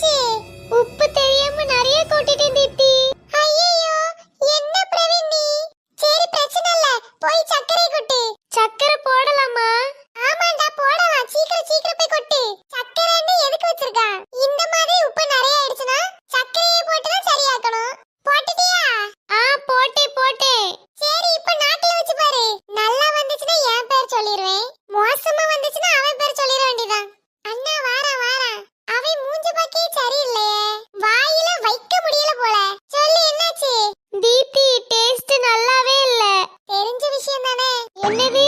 என்னாச்சு உப்பு தெரியாம நிறைய கொட்டிட்டேன் தீப்தி. ஐயோ என்ன பிரவீன் சரி பிரச்சனை இல்ல. போய் சக்கரை கொட்டு. சக்கரை போடலாமா? ஆமாண்டா போடலாம். சீக்கிரம் சீக்கிரம் போய் கொட்டு. சக்கரைன்னு எதுக்கு வச்சிருக்கா இந்த மாதிரி உப்பு நிறைய ஆயிடுச்சுனா சக்கரையே போட்டு சரியாக்கணும். போட்டுட்டியா? ஆ போட்டே போட்டே சரி இப்ப நாட்டுல வச்சு பாரு. நல்லா வந்துச்சுன்னா என் பேர் சொல்லிடுவேன் மோசமா வந்துச்சுன்னா அவன் பேர் சொல்லி என்னது